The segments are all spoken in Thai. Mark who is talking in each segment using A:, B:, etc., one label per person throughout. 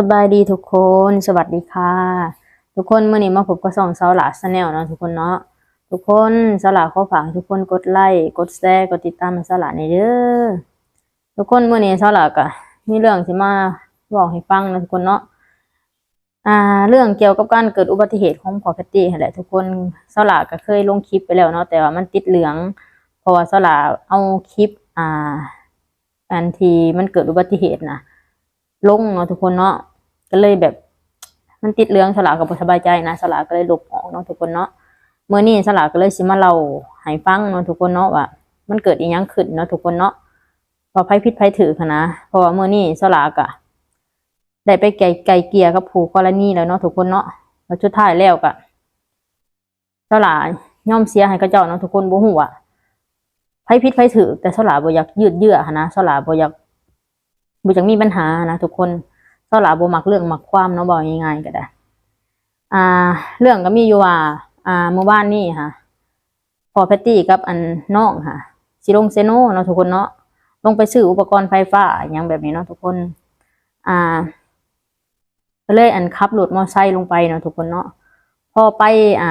A: สบายดีทุกคนสวัสดีค่ะ ทุกคนเมื่อนี้มาพบกับสองสาวหลาสแนลเนาะทุกคนเนาะทุกคนสาวหลาขอฝากทุกคนกดไลค์กดแชร์กดติดตามสาวหลาในอยเด้อทุกคนเมื่อนี้สาวหลาก็มีเรื่องที่มาบอกให้ฟังนะทุกคนเนาะอ่า เรื่องเกี่ยวกับการเกิดอุบัติเหตุของพอแพตตี้แหละ ทุกคนสาวหลาก็เคยลงคลิปไปแล้วเนาะแต่ว่ามันติดเหลืองเพราะว่าสาวหลาเอาคลิป อ่าอันที่มันเกิดอุบัติเหตุนะลงเนาะทุกคนเนาะ ก็เลยแบบ มันติดเรื่องสลากกับสบายใจนะสลากก็เลยลบออกเนาะทุกคนเนาะเมื่อนี้สลากก็เลยสิมาเล่าให้ฟังเนาะทุกคนเนาะว่า มันเกิดอีหยังขึ้นเนาะทุกคนเนาะว่าไผผิดไผถือค่ะนะเพราะว่าเมื่อนี้สลากอะได้ไปไกลไกลเกียร์กับผู้กรณีแล้วเนาะทุกคนเนาะแล้วสุดท้ายแล้วก็สลากย่อมเสียให้กับเจ้าเนาะทุกคนบ่ฮู้ว่าไผผิดไผถือแต่สลาบ่อยากยืดเยื้อหั้นนะสลาบ่อยากบ่อยากมีปัญหานะทุกคน สลาบ่มักเรื่องมักความเนาะบอกง่ายๆก็ได้ อ่า เรื่องก็มีอยู่ว่า อ่าเมื่อวานนี้ค่ะ พอแพตตี้กับอันน้องค่ะสิลงเซโนเนาะทุกคนเนาะลงไปซื้ออุปกรณ์ไฟฟ้าอย่างแบบนี้เนาะทุกคน อ่าก็เลยอันขับรถมอไซค์ลงไปเนาะทุกคนเนาะพอไป อ่า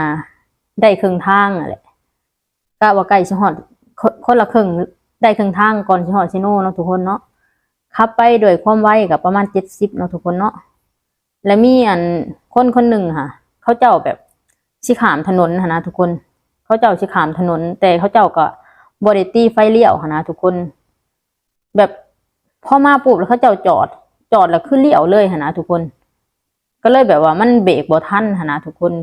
A: ได้ครึ่งทางนั่นแหละก็ว่าใกล้สิฮอดคนละครึ่งได้ครึ่งทางก่อนสิฮอดซิโนเนาะทุกคนเนาะ ขับไปด้วยความไวกับประมาณเจ็ดสิบเนาะทุกคนเนาะและมีอันคนคนหนึ่งค่ะ เขาเจ้าแบบสิขามถนนนะทุกคน เขาเจ้าสิขามถนน แต่เขาเจ้าก็บริตี้ไฟเลี้ยวนะทุกคน แบบพ่อมาปุ๊บแล้วเขาเจ้าจอด จอดแล้วขึ้นเลี้ยวเลยนะทุกคน ก็เลยแบบว่ามันเบรกบ่ทันนนะทุกคน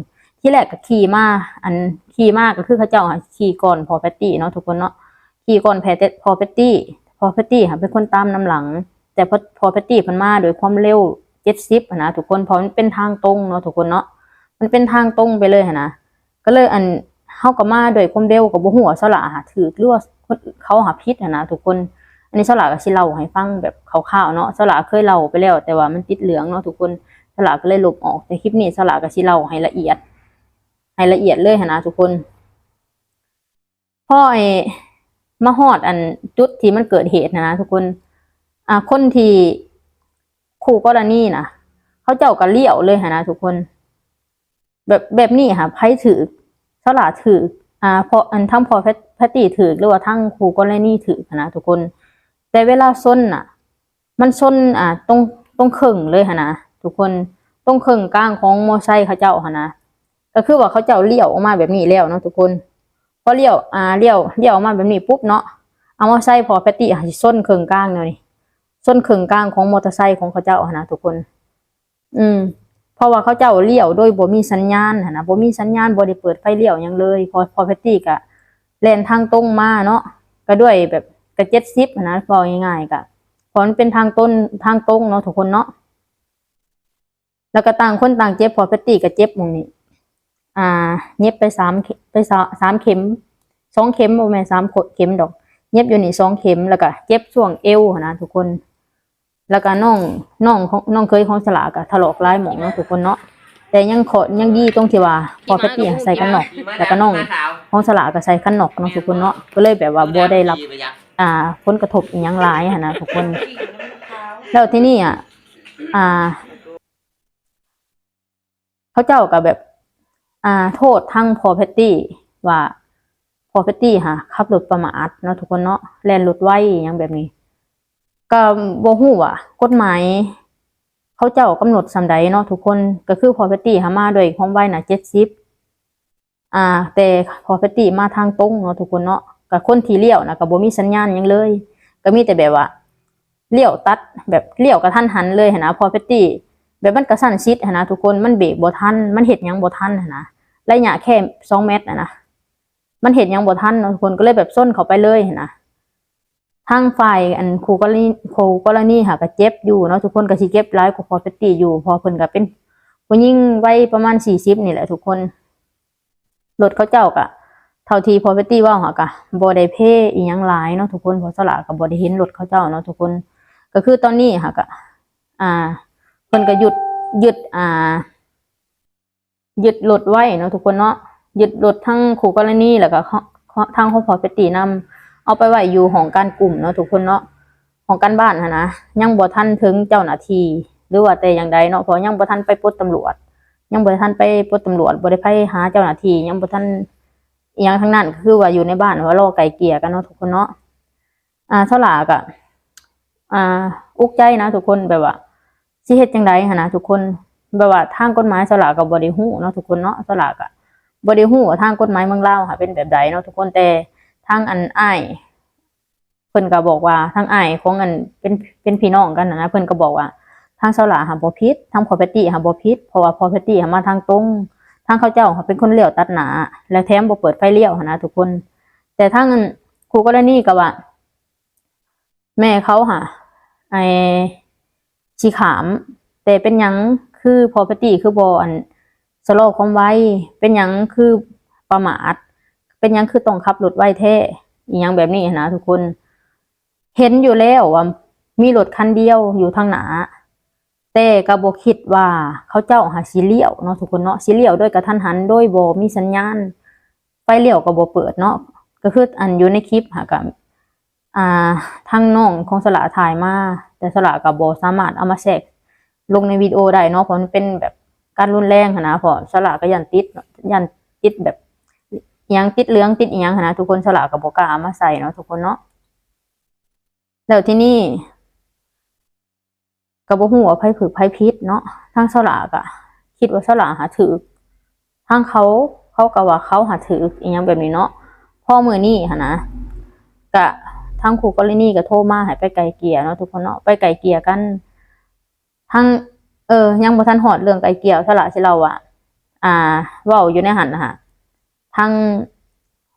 A: ที่แรกก็ขี่มาอันขี่มากก็คือเขาเจ้าขี่ก่อนพอแพตตี้เนาะทุกคนเนาะขี่ก่อนแพตพอแพตตี้ พอแพตตี้ค่ะเป็นคนตามน้ำหลัง แต่พอพอแพตตี้มันมาโดยความเร็วเจ็ดสิบนะทุกคนเพราะมันเป็นทางตรงเนาะทุกคนเนาะมันเป็นทางตรงไปเลยนะก็เลยอันเฮาก็มาโดยความเร็วกับบ่ฮู้ว่าสละหาถือหรือว่าเขาหาพิษนะทุกคนอันนี้สละก็สิเล่าให้ฟังแบบคร่าวๆเนาะสละเคยเล่าไปแล้ว แต่ว่ามันติดเหลืองเนาะทุกคนสละก็เลยลบออกแต่คลิปนี้สละก็สิเล่าให้ละเอียดให้ละเอียดเลยนะทุกคนพ่อไอ มาฮอดอันจุดที่มันเกิดเหตุนะนะทุกคน อ่าคนที่คู่กรณีนะเขาเจ้าก็เลี้ยวเลยนะทุกคน แบบแบบนี้ค่ะไพ่ถือสลาถืออ่าพออันทั้งพอแพตตี้ถือหรือว่าทั้งคู่กรณีถือนะทุกคน แต่เวลาส้นน่ะ มันส้นอ่าตรงตรงเข่งเลยนะทุกคนตรงเข่งกลางของมอไซค์เขาเจ้าหั้นนะก็คือว่าเขาเจ้าเลี้ยวออกมาแบบนี้แล้วเนาะทุกคน พอเลี้ยวอ่าเลี้ยวเลี้ยวมาแบบนี้ปุ๊บเนาะเอามาใส่พอแพตตี้อะส้นเคิงกลางเนาะนี่ส้นเคิงกลางของมอเตอร์ไซค์ของเขาเจ้านะทุกคน อืมเพราะว่าเขาเจ้าเลี้ยวโดยบ่มีสัญญาณนะบ่มีสัญญาณบ่ได้เปิดไฟเลี้ยวยังเลย พอพอแพตตี้ก็แลนทางตรงมาเนาะก็ด้วยแบบก็70หั้นนะบอกง่ายๆก็เพราะมันเป็นทางต้นทางตรงเนาะทุกคนเนาะแล้วก็ต่างคนต่างเจ็บพอแพตตี้ก็เจ็บมองนี้ อ่า เย็บไปสามไปสาสามเข็มสองเข็มโมแม่นสามเข็มดอก เย็บอยู่นี่สองเข็มแล้วก็เจ็บช่วงเอวนะทุกคน แล้วก็น้องน้องของน้องเคยของสลากะถลอกลายหมองเนาะทุกคนเนาะแต่ยังขอยังดีตรงที่ว่าพอแพตตี้ใส่กันนอกแล้วก็น้องของสลากก็ใส่กันนอกเนาะทุกคนเนาะก็เลยแบบว่าบ่ได้รับ อ่าผลกระทบอหยังหลายนนะทุกคน แล้วที่นี่อะอ่า เขาเจ้ากับแบบ อ่า โทษทั้งพอแพตตี้ว่าพอแพตตี้ค่ะขับรถประมาทเนาะทุกคนเนาะแล่นรถไว้อหยังแบบนี้ ก็บ่ฮู้ว่ากฎหมายเขาเจ้ากำหนดสำใดเนาะทุกคนก็คือพอแพตตี้หามาด้วยความไวน่ะ70อ่า แต่พอแพตตี้มาทางตรงเนาะทุกคนเนาะกับคนที่เลี้ยวนะก็บ่มีสัญญาณยังเลย ก็มีแต่แบบว่าเลี้ยวตัดแบบเลี้ยวกระทันหันเลยนะพอแพตตี้แบบมันกระสั้นชิดนะทุกคนมันเบรกบ่ทันมันเห็ดยังบ่ทันนะ ระยะแค่สองเมตรนะนะมันเห็ดหยังบ่ทันเนทุกคนก็เลยแบบส้นเข้าไปเลยหั้นนะทางฝ่ายอันครูกรณีครูกรณีค่ะก็เจ็บอยู่เนาะทุกคนก็สิเจ็บร้ายกว่าพอเฟตตี้อยู่ พอเพิ่นก็เป็นผู้หญิงวัยประมาณสี่สิบนี่แหละทุกคนรถเขาเจ้าก็เท่าทีพอเฟตตี้ว่าหอกะบ่ได้เพอีหยังหลายเนาะทุกคนพอสละก็บ่ได้เห็นรถเขาเจ้าเนาะทุกคน ก็คือตอนนี้ค่ะก็อ่าเพิ่นก็หยุดหยุดอ่า ยุดรถไว้เนาะทุกคนเนาะหยุดรถทั้งคู่กรณีแล้วก็ทางของพอเฟตตี้นำเอาไปไว้อยู่ของการกลุ่มเนาะทุกคนเนาะของการบ้านหั้นะยังบ่ทันถึงเจ้าหน้าที่หรือว่าแต่อย่างใดเนาะเพราะยังบ่ทันไปปลดตำรวจ ยังบ่ทันไปปลดตำรวจบ่ได้ไปหาเจ้าหน้าที่ยังบ่ทันอีหยังทั้งนั้นคือว่าอยู่ในบ้านว่ารอไก่เกลี่ยกันเนาะทุกคนเนาะอ่าเท่าหลากะอ่าอุกใจนะทุกคนแบบว่าสิเฮ็ดจังไดหันนะทุกคน แบบว่าทางกฎหมายสลากก็บ่ได้ฮู้เนาะทุกคนเนาะสลากอะบ่ได้ฮู้ว่าทางกฎหมายเมืองลาค่ะเป็นแบบใดเนาะทุกคนแต่ทางอันไอ้เพิ่นก็บอกว่าทางไอ้ของอันเป็นเป็นพี่น้องกันนะเพิ่นก็บอกว่าทางสลากหาบ่ผิดทางพอเพตตี้หาบ่ผิดเพราะว่าพอเพตตี้หามาทางตรงทางเขาเจ้าเขาเป็นคนเลี้ยวตัดหนา แล้วแถมบ่เปิดไฟเลี้ยวนะทุกคน แต่ทางครูกรณีก็ว่า แม่เขาค่ะไอชีขาม แต่เป็นยัง คือพอเพตตี้คือบอันสโลความไวเป็นหยังคือประมาทเป็นหยังคือต้องขับรถไวแท้อีหยังแบบนี้นะทุกคน เห็นอยู่แล้วว่ามีรถคันเดียวอยู่ทางหนาแต่ก็บ่คิดว่าเขาเจ้าหาสิเลี้ยวเนาะทุกคนเนาะสิเลี้ยวด้วยกระทันหันโดยบ่มีสัญญาณไฟเลี้ยวก็บ่เปิดเนาะก็คืออันอยู่ในคลิปหากับอ่าทางน้องของสละถ่ายมาแต่สละก็บ่สามารถเอามาแทรก ลงในวิดีโอได้เนาะเพราะมันเป็นแบบการรุนแรงนะพราะสละก็ยันติดยันติดแบบอิหยังติดเหลืองติดอีหยังนะทุกคนสละก็บ่กาเอามาใส่เนาะทุกคนเนาะแล้วที่นี่ก็บ่ฮู้ว่าไผฝึกไผพิษเนาะทางสลากอะคิดว่าสลากหาถือทางเขาเขาก็ว่าเขาหาถืออียังแบบนี้เนาะพ่อมือนี่นะกะทางครูกรณีก็โทรมาให้ไปไกลเกลี่ยเนาะทุกคนเนาะไปไกลเกลี่ยกัน ทางเออ ยังบ่ทันฮอดเรื่องไกลเกี่ยสลากสิเราอะอ่าเว้าอยู่ในหันนะฮะทาง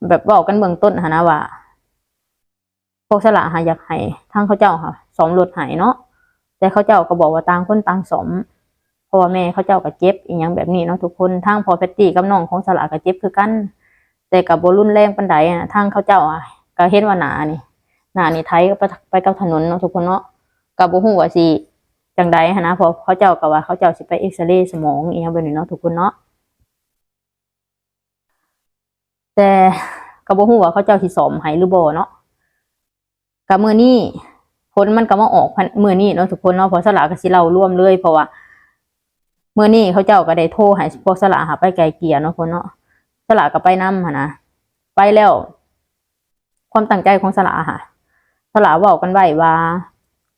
A: แบบเว้ากันเบื้องต้นหั่นะว่าพวกสลากหาอยากให้ทางเขาเจ้าค่ะสมรถให้เนาะแต่เขาเจ้าก็บอกว่าต่างคนต่างสมเพราะว่าแม่เขาเจ้าก็เจ็บอีหยังแบบนี้เนาะทุกคนทางพอแพตตี้กับน้องของสลาก็เจ็บคือกัน แต่กับโบรุ่นแรงปันใดอะทางเขาเจ้าอะก็เห็นว่าหนานี่หนานี่ไทยก็ไปไปกับถนนเนาะทุกคนเนาะกับบ่ฮู้ว่าสิ จังใดหันะเพอเขาเจ้าก็ว่าเขาเจ้าสิไปเอ็กซเรย์สมองอีหยังแบบนี้เนาะทุกคนเนาะแต่ก็บ่ฮู้ว่าเขาเจ้าสิสมให้หรือบ่เนาะกับมื้อนี้ผลมันก็มาออกพันมื่อนี้เนาะทุกคนเนาะเพอสลากก็สิเล่าร่วมเลยเพราะว่าเมื่อนี้เขาเจ้าก็ได้โทรให้พวกสลาหาไปไกลเกลี่ยเนาะคนเนาะสลาก็ไปน้ำหั่นะไปแล้ว ความตั้งใจของสลาค่ะสลากเว้ากันไว้ว่า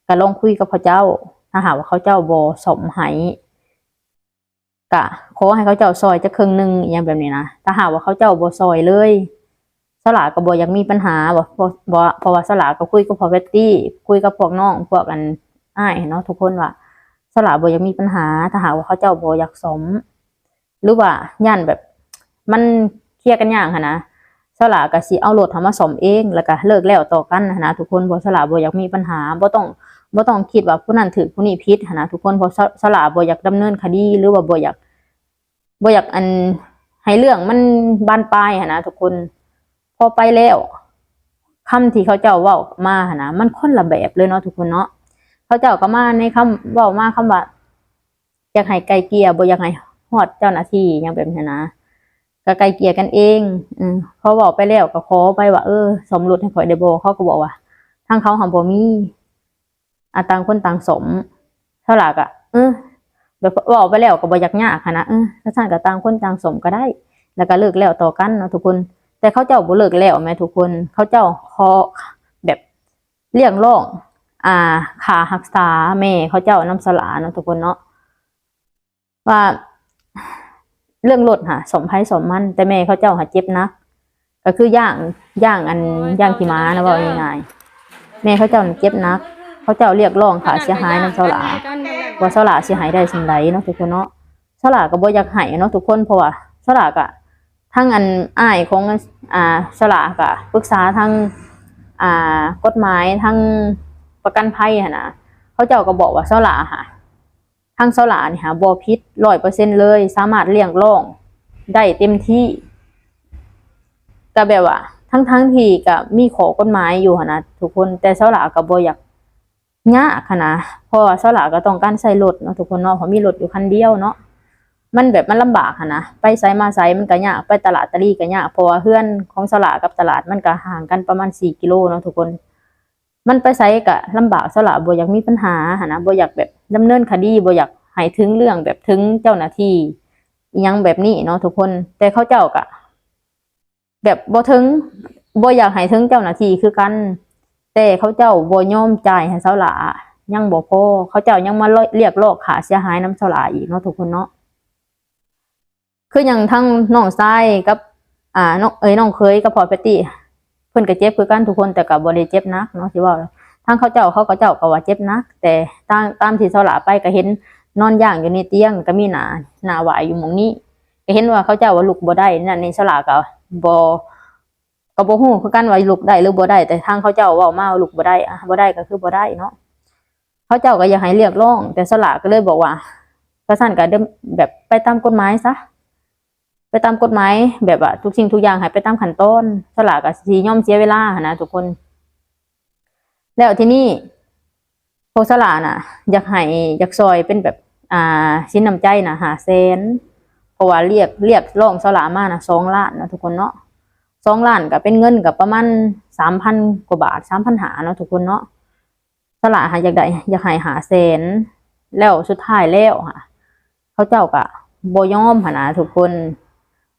A: ก็ลองคุยกับพระเจ้า ถ้าหากว่าเขาเจ้าบ่สมให้กะขอให้เขาเจ้าซอยจะครึ่งหนึ่งอย่างแบบนี้นะถ้าหากว่าเขาเจ้าบ่ซอยเลยสลาก็บ่อยากมีปัญหาบ่เพราะบ่เพราะว่าสลาก็คุยกับพอเวตตี้คุยกับพวกน้องพวกอันอ้ายเนาะทุกคนว่าสลาบอยากมีปัญหา ถ้าหากว่าเขาเจ้าบ่อยากสม หรือว่าย่านแบบ มันเคลียร์กันอย่ากหันนะสลาก็สิเอารถทำมาสมเอง แล้วก็เลิกแล้วต่อกันนะทุกคนบ่สลาบ่อยากมีปัญหาบ่ต้อง บ่ต้องคิดว่าผู้นั้นถือผู้นี้ผิดหั้นะทุกคนเพราะสลาบ่อยากดำเนินคดีหรือว่าบ่อยากบ่อยากอันให้เรื่องมันบานปลายนะทุกคนพอไปแล้วคำที่เขาเจ้าเว้ามานนะมันคนละแบบเลยเนาะทุกคนเนาะเขาเจ้าก็มาในคำเว้ามาคำว่าอยากให้ไกลเกลี่ยบ่อยากให้ฮอดเจ้าหน้าที่อย่างแบบนี้นะก็ไกลเกลี่ยกันเองอืมเขาบอกไปแล้วก็ขอไปว่าเออสมรสให้ข่อยได้บ่เขาก็บอกว่าทางเขาหาบ่มี อาต่างคนต่างสม เท่าหลักอะเออแบบบอกไปแล้วก็บอยากยากค่ะนะเออถ้าท่านก็ต่างคนต่างสมก็ได้ แล้วก็เลิกแล้วต่อกันเนาะทุกคน แต่เขาเจ้าบ่เลิกแล้วแม่ทุกคน เขาเจ้าขอแบบเรียกร้องอ่าขาหักษาแม่เขาเจ้าน้ำสลาเนาะทุกคนเนาะว่าเรื่องรถค่ะสมภัยสมมัน แต่แม่เขาเจ้าหาเจ็บนะก็คือย่างย่างอันย่างขีม้านะว่าง่ายแม่เขาเจ้าเจ็บนัก เขาเจ้าเรียกร้องค่าเสียหายนำสลาว่าสลาสิหายได้สิ่งใดเนาะทุกคนเนาะสลาก็บ่อยากให้เนาะทุกคนเพราะว่าสลากะทั้งอันอ้ายของอ่าสลากะปรึกษาทั้งอ่ากฎหมายทั้งประกันภัยหั่นนะเขาเจ้าก็บอกว่าสลาค่ะทั้งสลานี่ค่ะบ่ผิด100%เลย สามารถเลี้ยงร้องได้เต็มที่ก็แบบว่าทั้งทั้งๆที่ก็มีขอกฎหมายอยู่หั่นนะทุกคนแต่สลาก็บ่อยาก ยากค่ะนะเพราะว่าสลาก็ต้องการใช้รถเนาะทุกคนเนาะเพราะมีรถอยู่คันเดียวเนาะมันแบบมันลำบากค่ะนะไปไสมาไสมันก็ยากไปตลาดตะลี่ก็ยากเพราะว่าเฮือนของสลากับตลาดมันก็ห่างกันประมาณสี่กิโลเนาะทุกคน มันไปไสก็ลำบากสละบ่อยากมีปัญหาหนนะบ่อยากแบบดำเนินคดีบ่อยากให้ถึงเรื่องแบบถึงเจ้าหน้าที่ยังแบบนี้เนาะทุกคนแต่เขาเจ้าก็แบบบ่ถึงบ่อยากให้ถึงเจ้าหน้าที่คือกัน แต่เขาเจ้าบ่ยอมจ่ายให้เสาหลายังบ่พอเขาเจ้ายังมาเรียกร้องค่าเสียหายน้ำเสาหลาอีกเนาะทุกคนเนาะคืออย่างทั้งน้องชายกับ อ่าน้องเอ้ยน้องเคยกับพอแพตตี้เพิ่นก็เจ็บคือกันทุกคนแต่ก็บ่ได้เจ็บนักเนาะสิว่าทางเขาเจ้าเขาก็เจ้าก็ว่าเจ็บนัก แต่ตามตามที่เสาหลาไปก็เห็นนอนย่างอยู่ในเตียงก็มีหนาหนาหวายอยู่หมองนี้ก็เห็นว่าเขาเจ้าว่าลุกบ่ได้นั่นนี่เสาหลาก็บ่ ก็บ่ฮู้คือกันว่าลุกได้หรือบ่ได้แต่ทางเขาเจ้าเว้ามาว่าลุกบ่ได้อะบ่ได้ก็คือบ่ได้เนาะเขาเจ้าก็อยากให้เรียกร้อง แต่สลาก็เลยบอกว่าก็สั่นก็เดิมแบบไปตามกฎหมายซะไปตามกฎหมายแบบว่าทุกสิ่งทุกอย่างให้ไปตามขั้นตอนสลากกับสีย่อมเสียเวลานะทุกคน แล้วที่นี่โพสลาน่ะ อยากให้อยากซอยเป็นแบบอ่าชิ้นน้ำใจน่ะหาเซนเพราะว่าเรียกเรียกร้องสลามานะสองล้านนะทุกคนเนาะ สองล้านก็เป็นเงินกับประมาณสามพันกว่าบาทสามพันหาเนาะทุกคนเนาะสลาหาอยากได้อยากให้หาเซนแล้วสุดท้ายแล้วค่ะเขาเจ้าก็บ่ยอมหนะทุกคน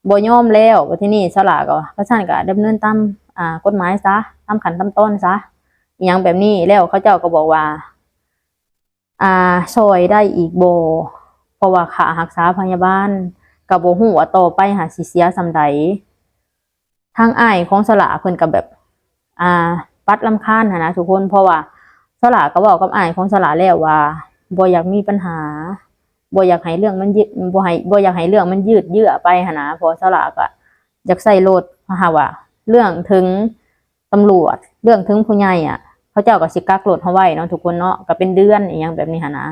A: บ่ยอมแล้วว่าที่นี่สลากก็พระชันก็ดำเนินตามอ่ากฎหมายซะตามขันตามต้นซะอหยังแบบนี้แล้วเขาเจ้าก็บอกว่า อ่าซอยได้อีกโบเพราะว่าค่ารักษาพยาบาลกับโบ่ฮู้ว่าต่อไปหาสิเสียซำใด ทางอ้ายของสลาเพิ่นก็แบบ อ่า ปัดลำคาญหันะทุกคนเพราะว่าสลาก็บอกกับอ้ายของสลาแล้วว่าบ่อยากมีปัญหาบ่อยากให้เรื่องมันยืดบ่ให้บ่อยากให้เรื่องมันยืดเยื้อไปหนนะพอสลากอะอยากใส่โลดเพราะว่า เรื่องถึงตำรวจ เรื่องถึงผู้ใหญ่อะ เขาเจ้าก็สิกักโลดเฮาไว้เนาะทุกคนเนาะก็เป็นเดือนอีหยังแบบนี้หนนะ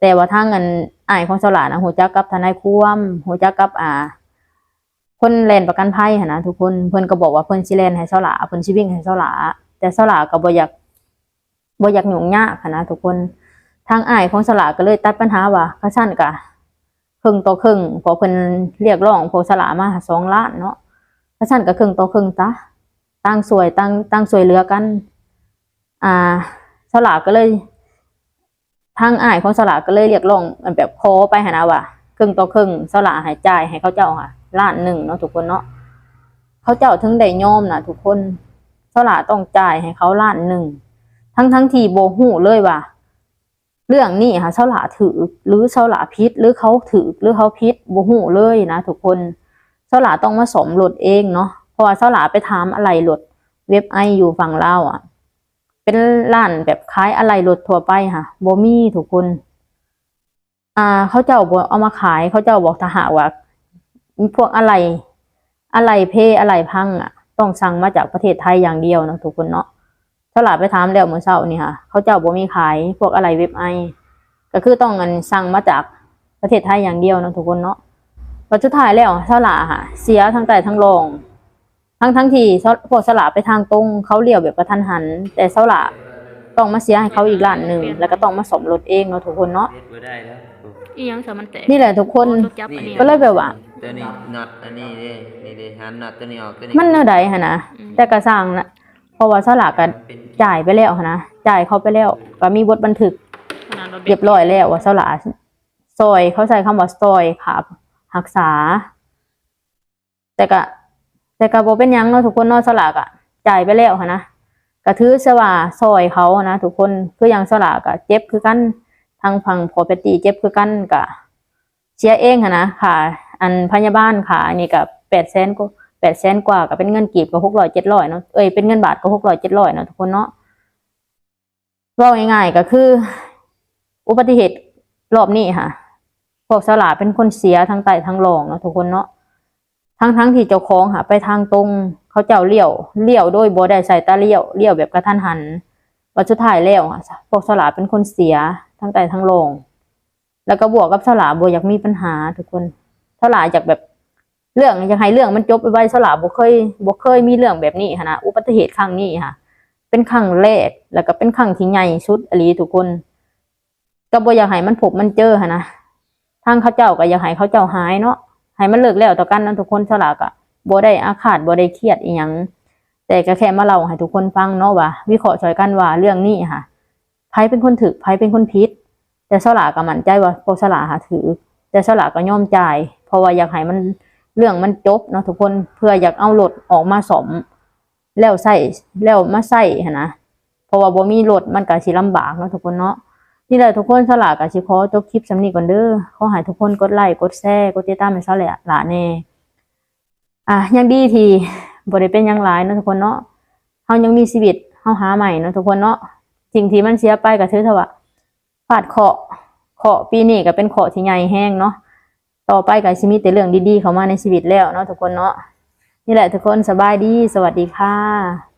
A: แต่ว่าทางเงินอ้ายของสลานะฮู้จักกับทนายความฮู้จักกับอ่า คนแลนประกันภัยหนนะทุกคนเพิ่นก็บอกว่าเพิ่นสิแลนให้เสาหลาเพิ่นสิวิ่งให้เสาหลาแต่เสาหลาก็บ่อยากบ่อยากหยุ่งยากหนนะทุกคนทางอ้ายของสลาก็เลยตัดปัญหาว่าข้าชั่นกะครึ่งต่อครึ่งพอเพิ่นเรียกร้องโพสลามาสองล้านเนาะข้าชั่นก็ครึ่งต่อครึ่งตะตั้งสวยตั้งตั้งสวยเหลือกัน อ่าสลาก็เลยทางอ้ายของสลาก็เลยเรียกร้องมันแบบโคไปหนนะว่าครึ่งต่อครึ่งสลาหายใจให้เขาเจ้าค่ะ ล้านหนึ่งเนาะทุกคนเนาะเขาเจ้าถึงได้ยอมนะทุกคนสลาต้องจ่ายให้เขาล้านหนึ่งทั้งทั้งที่โบหูเลยว่า เรื่องนี้ค่ะเสาหลาถือหรือเสาหลาพิษหรือเขาถือหรือเขาพิษโบหูเลยนะทุกคนเสาหลาต้องมาสมรถเองเนาะเพราะว่าเสาหลาไปถามอะไรรถเว็บไออยู่ฝั่งเลาอะ เป็นร้านแบบคล้ายอะไรรถทั่วไปค่ะโบมี่ทุกคน อ่าเขาเจ้าบ่เอามาขายเขาเจ้าบอกทหารว่า พวกอะไรอะไรเพอะไรพังอะ ต้องสั่งมาจากประเทศไทยอย่างเดียวเนาะทุกคนเนาะตลาดไปถามแล้วเมื่อเช้านี่ค่ะ เขาเจ้าบ่มีขายพวกอะไรเว็บไอก็คือต้องเงินสั่งมาจากประเทศไทยอย่างเดียวเนาะทุกคนเนาะปัจจุท้ายแล้วสลาค่ะ เสียทั้งแต่ทั้งรองทั้งทั้งที่พวกสลาไปทางตรงเขาเลี้ยวแบบกระทันหัน แต่สลาต้องมาเสียให้เขาอีกล้านหนึ่งแล้วก็ต้องมาสมรถเองเนาะทุกคนเนาะ
B: เฮ็ดบ่ได้แล้ว
C: อีหยังสามันแตก
A: นี่แหละทุกคน
C: โอ้ตัวจับอันนี้
A: ก็เลยแบบว่า
B: ตัวนี้น็อตอันนี้เด้นี่เด้หันน็อตตัวนี้ออกตัวนี้
A: มันเน่าใดฮะนะแต่กระสั่งนะเพราะว่าสลากกัน
B: เป็น
A: จ่ายไปแล้วหั้นนะจ่ายเขาไปแล้ว ก็มีบทบันทึก
C: ขนาดเรา
A: เรียบร้อยแล้วว่าเสาหลาซอยเขาใช้คำว่าซอยขาหักษา แต่ก็แต่ก็บ่เป็นหยังเนาะทุกคนเนาะเสาหลากอะจ่ายไปแล้วหั้นนะก็ถือซะว่าซอยเขานะทุกคนคืออย่างเสาหลากะเจ็บคือกันทางฝั่งพอปตีเจ็บคือกันกะเสียเองหั้นนะค่ะ อันพยาบาลค่ะอันนี้ก็แปดแสนก็แปดแสนกว่าก็เป็นเงินกีบก็หกร้อยเจ็ดร้อยเนาะเอ้ยเป็นเงินบาทก็หกร้อยเจ็ดร้อยเนาะทุกคนเนาะเว่าง่ายๆก็คือ อุบัติเหตุรอบนี้ค่ะพวกสลาเป็นคนเสียทั้งไตทั้งรองเนาะทุกคนเนาะทั้งทั้งที่เจ้าของค่ะ ไปทางตรงเขาเจ้าเลี้ยวเลี้ยวโดยบ่ได้ใส่ตาเลี้ยวเลี้ยวแบบกระทันหันวันสุดท้ายแล้วอะพวกสลาเป็นคนเสียทั้งไตทั้งรองแล้วก็บวกกับสลาบ่อยากมีปัญหาทุกคน สลาอยากแบบเรื่องอยากให้เรื่องมันจบไปไวสลาบ่เคยบ่เคยมีเรื่องแบบนี้ค่ะนะอุบัติเหตุครั้งนี้ค่ะ เป็นครั้งแรกแล้วก็เป็นครั้งที่ใหญ่สุดอลีทุกคนก็บ่อยากให้มันพบมันเจอหั้นะทางเขาเจ้าก็อยากให้เขาเจ้าหายเนาะให้มันเลิกแล้วต่อกันเนาะทุกคนสลากะบ่ได้อาฆาตบ่ได้เครียดอีหยังแต่ก็แค่มาเล่าให้ทุกคนฟังเนาะว่าวิเคราะห์ช่วยกันว่าเรื่องนี้ค่ะไผเป็นคนถือไผเป็นคนผิดแต่สลาก็มั่นใจว่าพวกสลาหาถือ แต่สลาก็ย่อมจ่าย เพราะว่าอยากให้มันเรื่องมันจบเนาะทุกคนเพื่ออยากเอารถออกมาสมแล้วใส่แล้วมาใส่นะเพราะว่าบ่มีรถมันก็สิลำบากเนาะทุกคนเนาะนี่แหละทุกคนสลากก็สิขอจบคลิปสำนี้ก่อนเด้อขอให้ทุกคนกดไลค์กดแชร์กดติดตามให้เซาแหละหลาแน่อะยังดีทีบ่ได้เป็นยังหลายเนาะทุกคนเนาะเฮายังมีชีวิตเฮาหาใหม่เนาะทุกคนเนาะสิ่งที่มันเสียไปก็ถือเถอะว่าฟาดเคาะเคาะปีนี้ก็เป็นเคาะที่ใหญ่แฮงเนาะ ต่อไปกับชีวิตแต่เรื่องดีๆเข้ามาในชีวิตแล้วเนาะทุกคนเนาะนี่แหละทุกคนสบายดี สวัสดีค่ะ